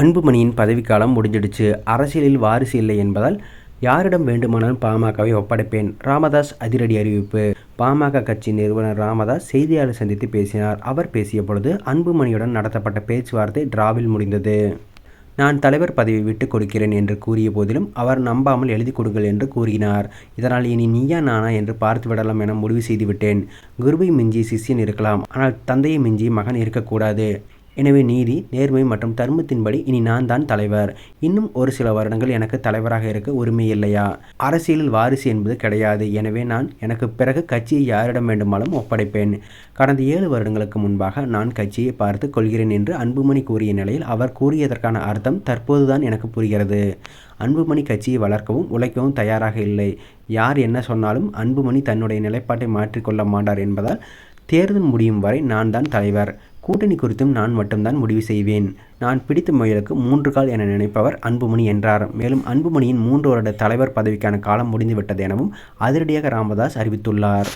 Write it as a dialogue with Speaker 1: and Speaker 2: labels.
Speaker 1: அன்புமணியின் பதவிக்காலம் முடிஞ்சிடுச்சு. அரசியலில் வாரிசு இல்லை என்பதால் யாரிடம் வேண்டுமானாலும் பாமகவை ஒப்படைப்பேன். ராமதாஸ் அதிரடி அறிவிப்பு. பாமக கட்சி நிறுவனர் ராமதாஸ் செய்தியாளர் சந்தித்து பேசினார். அவர் பேசிய பொழுது அன்புமணியுடன் நடத்தப்பட்ட பேச்சுவார்த்தை டிராவில் முடிந்தது. நான் தலைவர் பதவி விட்டுக் கொடுக்கிறேன் என்று கூறிய போதிலும் அவர் நம்பாமல் எழுதி கொடுங்கள் என்று கூறினார். இதனால் இனி நீயா நானா என்று பார்த்து விடலாம் என முடிவு செய்துவிட்டேன். குருவை மிஞ்சி சிஷ்யன் இருக்கலாம். ஆனால் தந்தையை மிஞ்சி மகன் இருக்கக்கூடாது. எனவே நீதி நேர்மை மற்றும் தர்மத்தின்படி இனி நான் தான் தலைவர். இன்னும் ஒரு சில வருடங்கள் எனக்கு தலைவராக இருக்க உரிமை இல்லையா? அரசியலில் வாரிசு என்பது கிடையாது. எனவே நான் எனக்கு பிறகு கட்சியை யாரிடம் வேண்டுமானாலும் ஒப்படைப்பேன். கடந்த ஏழு வருடங்களுக்கு முன்பாக நான் கட்சியை பார்த்து கொள்கிறேன் என்று அன்புமணி கூறிய நிலையில் அவர் கூறியதற்கான அர்த்தம் தற்போதுதான் எனக்கு புரிகிறது. அன்புமணி கட்சியை வளர்க்கவும் உழைக்கவும் தயாராக இல்லை. யார் என்ன சொன்னாலும் அன்புமணி தன்னுடைய நிலைப்பாட்டை மாற்றிக்கொள்ள மாட்டார் என்பதால் தேர்தல் முடியும் வரை நான் தான் தலைவர். கூட்டணி குறித்தும் நான் மட்டும்தான் முடிவு செய்வேன். நான் பிடித்த முயலுக்கு மூன்று கால் என நினைப்பவர் அன்புமணி என்றார். மேலும் அன்புமணியின் மூன்று வருட தலைவர் பதவிக்கான காலம் முடிந்துவிட்டது எனவும் அதிரடியாக ராமதாஸ் அறிவித்துள்ளார்.